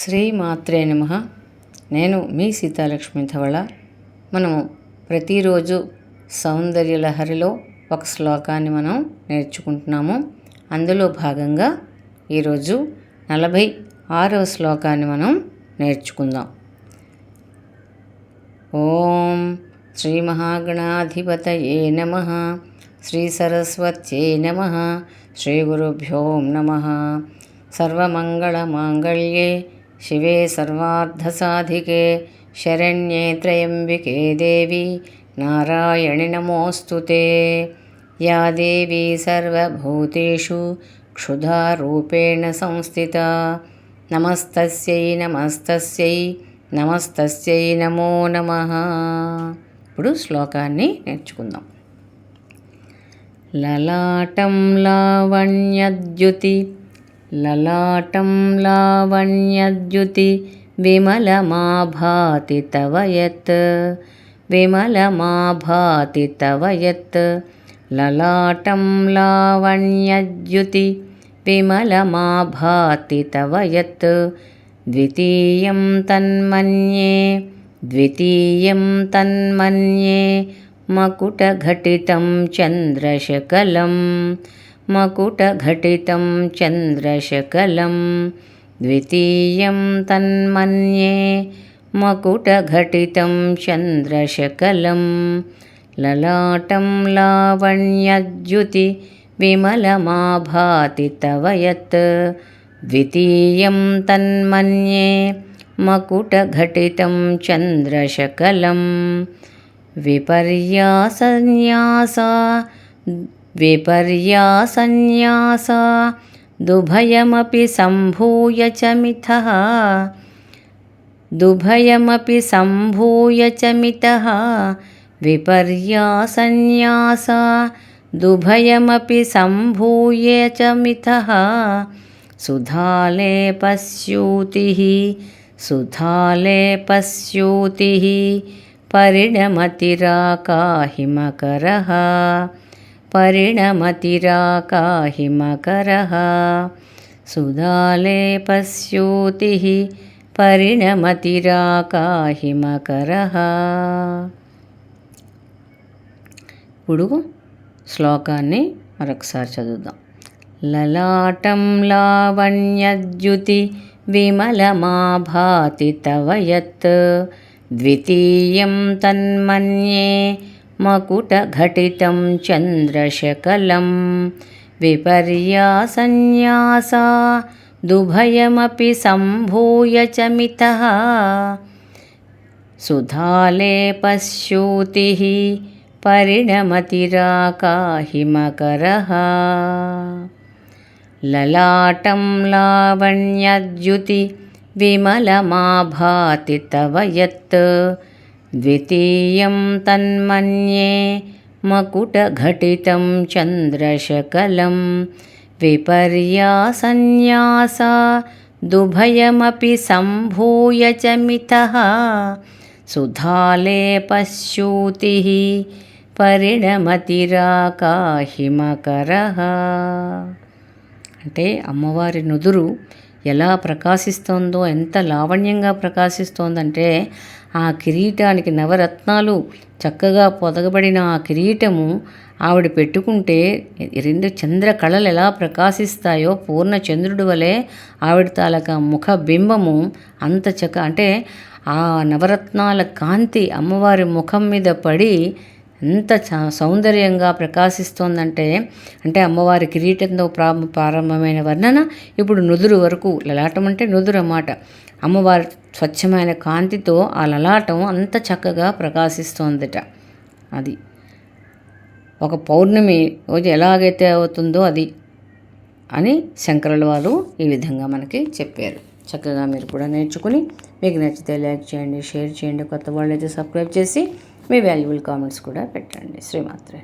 శ్రీ మాత్రే నమ. నేను మీ సీతాలక్ష్మి ధవళ. మనము ప్రతిరోజు సౌందర్య లహరిలో ఒక శ్లోకాన్ని మనం నేర్చుకుంటున్నాము. అందులో భాగంగా ఈరోజు నలభై ఆరవ శ్లోకాన్ని మనం నేర్చుకుందాం. ఓం శ్రీ మహాగణాధిపతయే నమ. శ్రీ సరస్వత్యే నమ. శ్రీ గురుభ్యో నమ. సర్వమంగళమాంగళ్యే शिवे सर्वार्थसाधिके शरण्ये त्र्यम्बिके देवी नारायणि नमोऽस्तु ते या देवी सर्वभूतेषु क्षुधारूपेण संस्थिता నమస్తస్యై నమస్తస్యై నమస్తస్యై నమో నమ ఇప్పుడు శ్లోకాన్ని నేర్చుకుందాం లలాటం లావణ్యద్యుతి లలాటం లావణ్యద్యుతి విమలమాభాతి తవ యత్ విమలమాభాతి తవ యత్ లలాటం లావణ్యద్యుతి విమలమాభాతి తవ యత్ ద్వితీయం తన్మన్యే ద్వితీయం తన్మన్యే మకుటఘటితం చంద్రశకలం. मकुटघटितं चन्द्रशकलं द्वितीयं तन्मन्ये मकुटघटितं चन्द्रशकलं ललाटं लावण्यद्युति विमलमाभाति तव यत् द्वितीयं तन्मन्ये मकुटघटितं चन्द्रशकलं विपर्यासन्यासा विपर्यासन्यासा। दुभयमपि सम्भूय च मिथः। दुभयमपि सम्भूय च मितः विपर्यासन्यासा। दुभयमपि सम्भूय च मिथः। सुधालेपस्यूतिः सुधालेपस्यूतिः परिणमतिराकाहिमकरः परिणमतिराकाहिमकरः सुधालेपस्यूतिः పరిణమతిరాకాహిమకరః ఇప్పుడు శ్లోకాన్ని మరొకసారి చదువుదాం లలాటం లావణ్యద్యుతి విమలమాభాతి తవ యత్ ద్వితీయం తన్మన్యే मकुटघटितं चन्द्रशकलं विपर्यासन्यासा दुभयमपि सम्भूय च मितः। सुधालेपस्यूतिः परिणमतिराकाहिमकरः। ललाटं लावण्यद्युति विमलमाभाति तव यत् द्वितीयं तन्मन्ये मकुटघटितं चन्द्रशकलं विपर्यासन्यासा दुभयमपि सम्भूय च मितः सुधालेपस्यूतिः పరిణమతిరాకాహిమకరః అంటే అమ్మవారి నుదురు ఎలా ప్రకాశిస్తోందో ఎంత లావణ్యంగా ప్రకాశిస్తోందంటే ఆ కిరీటానికి నవరత్నాలు చక్కగా పొదగబడిన ఆ కిరీటము ఆవిడ పెట్టుకుంటే రెండు చంద్ర కళలు ఎలా ప్రకాశిస్తాయో పూర్ణ చంద్రుడి వలె ఆవిడ తాలక ముఖ బింబము అంత చక్క అంటే ఆ నవరత్నాల కాంతి అమ్మవారి ముఖం మీద పడి ఎంత సౌందర్యంగా ప్రకాశిస్తోందంటే అంటే అమ్మవారి కిరీటంతో ప్రారంభమైన వర్ణన ఇప్పుడు నుదురు వరకు లలాటం అంటే నుదురు అన్నమాట అమ్మవారి స్వచ్ఛమైన కాంతితో ఆ లలాటం అంత చక్కగా ప్రకాశిస్తోందట. అది ఒక పౌర్ణమి రోజు ఎలాగైతే అవుతుందో అది అని శంకరుల వారు ఈ విధంగా మనకి చెప్పారు. చక్కగా మీరు కూడా నేర్చుకుని మీకు నచ్చితే లైక్ చేయండి షేర్ చేయండి కొత్త వాళ్ళు అయితే సబ్స్క్రైబ్ చేసి మీ వాల్యుబుల్ కామెంట్స్ కూడా పెట్టండి. శ్రీమాత్రే.